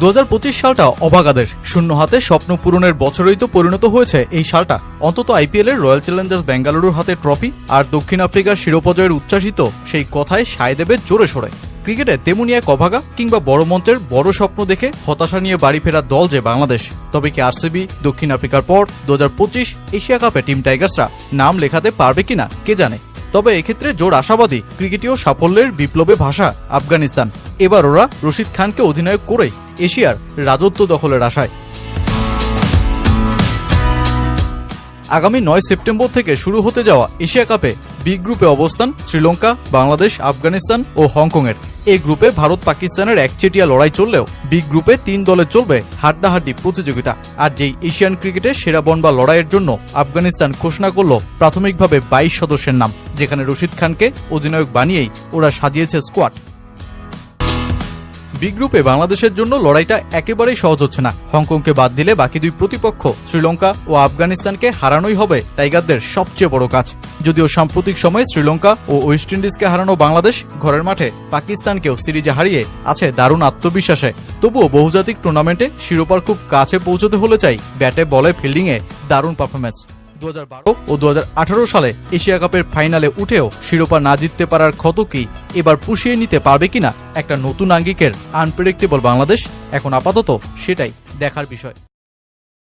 দু হাজার পঁচিশ সালটা অবাগাদের। শূন্য হাতে স্বপ্ন পূরণের বছরই তো পরিণত হয়েছে এই সালটা। অন্তত আইপিএল এর রয়্যাল চ্যালেঞ্জার্স বেঙ্গালুরুর হাতে ট্রফি আর দক্ষিণ আফ্রিকার শিরোপজয়ের উচ্ছ্বাসিত সেই কথায় সায় দেবে জোরে সরে। ক্রিকেটে তেমনি এক অভাগা কিংবা বড় মঞ্চের বড় স্বপ্ন দেখে হতাশা নিয়ে বাড়ি ফেরার দল যে বাংলাদেশ। তবে কি আরসিবি দক্ষিণ আফ্রিকার পর দু হাজার পঁচিশ এশিয়া কাপে টিম টাইগার্সরা নাম লেখাতে পারবে কিনা, কে জানে? তবে এক্ষেত্রে জোর আশাবাদী ক্রিকেটীয় সাফল্যের বিপ্লবে ভাষা আফগানিস্তান। এবার ওরা রশিদ খানকে অধিনায়ক করে এশিয়ার রাজত্ব দখলের আশায়। আগামী নয় সেপ্টেম্বর থেকে শুরু হতে যাওয়া এশিয়া কাপে বি গ্রুপে অবস্থান শ্রীলঙ্কা, বাংলাদেশ, আফগানিস্তান ও হংকংয়ের। এই গ্রুপে ভারত পাকিস্তানের একচেটিয়া লড়াই চললেও বি গ্রুপে তিন দলে চলবে হাড্ডাহাড্ডি প্রতিযোগিতা। আর যেই এশিয়ান ক্রিকেটে সেরা বন বা লড়াইয়ের জন্য আফগানিস্তান ঘোষণা করল প্রাথমিকভাবে বাইশ সদস্যের নাম, যেখানে রশিদ খানকে অধিনায়ক বানিয়েই ওরা সাজিয়েছে স্কোয়াড বি গ্রুপে বাংলাদেশের জন্য লড়াইটা একেবারেই সহজ হচ্ছে না। হংকংকে বাদ দিলে বাকি দুই প্রতিপক্ষ শ্রীলঙ্কা ও আফগানিস্তানকে হারানোই হবে টাইগারদের সবচেয়ে বড় কাজ। যদিও সাম্প্রতিক সময়ে শ্রীলঙ্কা ও ওয়েস্ট ইন্ডিজকে হারানো বাংলাদেশ ঘরের মাঠে পাকিস্তানকেও সিরিজে হারিয়ে আছে দারুণ আত্মবিশ্বাসে। তবুও বহুজাতিক টুর্নামেন্টে শিরোপার খুব কাছে পৌঁছতে হলে চাই ব্যাটে, বলে ফিল্ডিংয়ে দারুণ পারফরমেন্স দু হাজার বারো ও দু হাজার আঠারো সালে এশিয়া কাপের ফাইনালে উঠেও শিরোপা না জিততে পারার ক্ষত কি এবার পুষিয়ে নিতে পারবে কিনা একটা নতুন আঙ্গিকের আনপ্রেডিক্টেবল বাংলাদেশ এখন আপাতত সেটাই দেখার বিষয়।